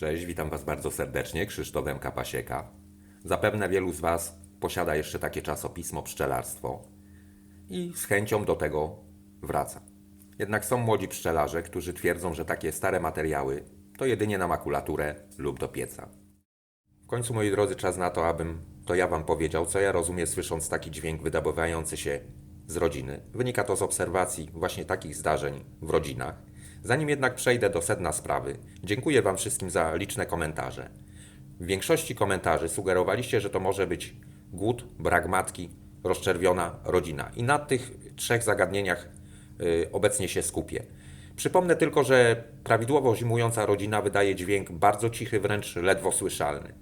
Cześć, witam Was bardzo serdecznie, Krzysztof M. Pasieka. Zapewne wielu z Was posiada jeszcze takie czasopismo Pszczelarstwo i z chęcią do tego wraca. Jednak są młodzi pszczelarze, którzy twierdzą, że takie stare materiały to jedynie na makulaturę lub do pieca. W końcu, moi drodzy, czas na to, abym to ja Wam powiedział, co ja rozumiem słysząc taki dźwięk wydobywający się z rodziny. Wynika to z obserwacji właśnie takich zdarzeń w rodzinach. Zanim jednak przejdę do sedna sprawy, dziękuję Wam wszystkim za liczne komentarze. W większości komentarzy sugerowaliście, że to może być głód, brak matki, rozczerwiona rodzina. I na tych trzech zagadnieniach y, obecnie się skupię. Przypomnę tylko, że prawidłowo zimująca rodzina wydaje dźwięk bardzo cichy, wręcz ledwo słyszalny.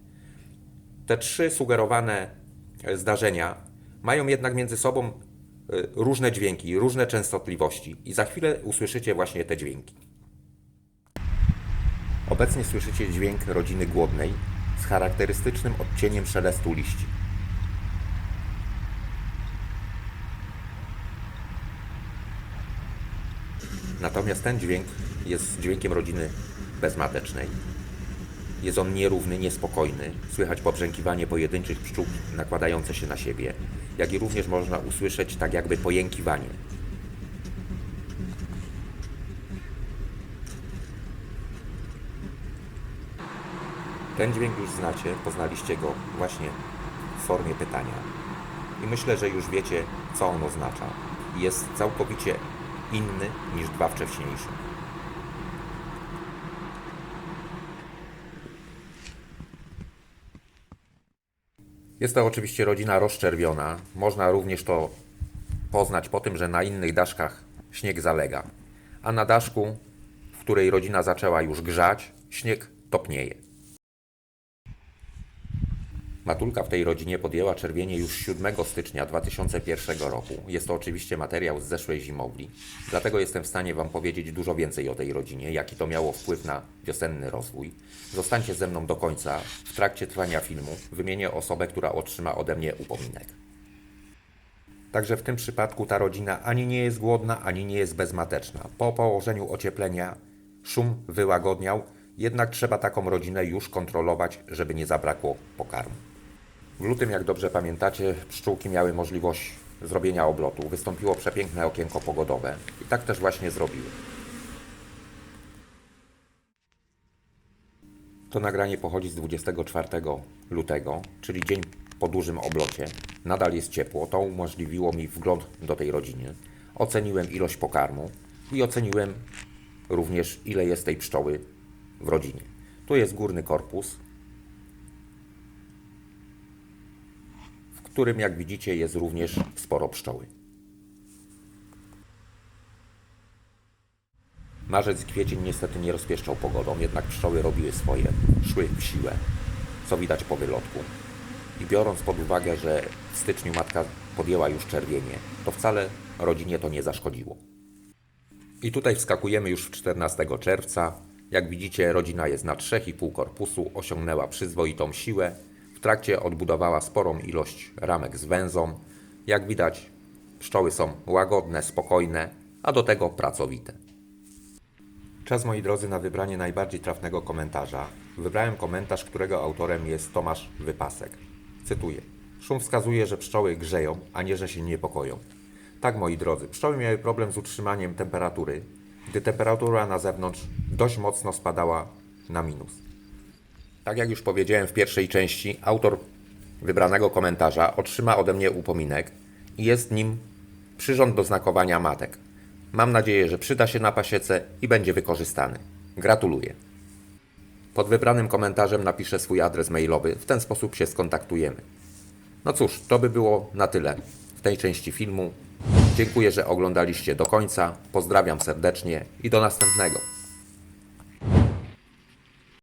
Te trzy sugerowane e, zdarzenia mają jednak między sobą różne dźwięki, różne częstotliwości i za chwilę usłyszycie właśnie te dźwięki. Obecnie słyszycie dźwięk rodziny głodnej z charakterystycznym odcieniem szelestu liści. Natomiast ten dźwięk jest dźwiękiem rodziny bezmatecznej. Jest on nierówny, niespokojny. Słychać pobrzękiwanie pojedynczych pszczół nakładające się na siebie, jak i również można usłyszeć tak jakby pojękiwanie. Ten dźwięk już znacie, poznaliście go właśnie w formie pytania. I myślę, że już wiecie, co on oznacza. Jest całkowicie inny niż dwa wcześniejsze. Jest to oczywiście rodzina rozczerwiona. Można również to poznać po tym, że na innych daszkach śnieg zalega, a na daszku, w której rodzina zaczęła już grzać, śnieg topnieje. Matulka w tej rodzinie podjęła czerwienie już 7 stycznia 2001 roku. Jest to oczywiście materiał z zeszłej zimowli, dlatego jestem w stanie Wam powiedzieć dużo więcej o tej rodzinie, jaki to miało wpływ na wiosenny rozwój. Zostańcie ze mną do końca. W trakcie trwania filmu wymienię osobę, która otrzyma ode mnie upominek. Także w tym przypadku ta rodzina ani nie jest głodna, ani nie jest bezmateczna. Po położeniu ocieplenia szum wyłagodniał, jednak trzeba taką rodzinę już kontrolować, żeby nie zabrakło pokarmu. W lutym, jak dobrze pamiętacie, pszczółki miały możliwość zrobienia oblotu. Wystąpiło przepiękne okienko pogodowe i tak też właśnie zrobiły. To nagranie pochodzi z 24 lutego, czyli dzień po dużym oblocie. Nadal jest ciepło, to umożliwiło mi wgląd do tej rodziny. Oceniłem ilość pokarmu i oceniłem również ile jest tej pszczoły w rodzinie. Tu jest górny korpus, którym jak widzicie jest również sporo pszczoły. Marzec i kwiecień niestety nie rozpieszczał pogodą, jednak pszczoły robiły swoje, szły w siłę, co widać po wylotku. I biorąc pod uwagę, że w styczniu matka podjęła już czerwienie, to wcale rodzinie to nie zaszkodziło. I tutaj wskakujemy już w 14 czerwca. Jak widzicie, rodzina jest na 3,5 korpusu, osiągnęła przyzwoitą siłę. W trakcie odbudowała sporą ilość ramek z węzą. Jak widać, pszczoły są łagodne, spokojne, a do tego pracowite. Czas, moi drodzy, na wybranie najbardziej trafnego komentarza. Wybrałem komentarz, którego autorem jest Tomasz Wypasek. Cytuję. Szum wskazuje, że pszczoły grzeją, a nie, że się niepokoją. Tak, moi drodzy, pszczoły miały problem z utrzymaniem temperatury, gdy temperatura na zewnątrz dość mocno spadała na minus. Tak jak już powiedziałem w pierwszej części, autor wybranego komentarza otrzyma ode mnie upominek i jest nim przyrząd do znakowania matek. Mam nadzieję, że przyda się na pasiece i będzie wykorzystany. Gratuluję. Pod wybranym komentarzem napiszę swój adres mailowy, w ten sposób się skontaktujemy. No cóż, to by było na tyle w tej części filmu. Dziękuję, że oglądaliście do końca. Pozdrawiam serdecznie i do następnego.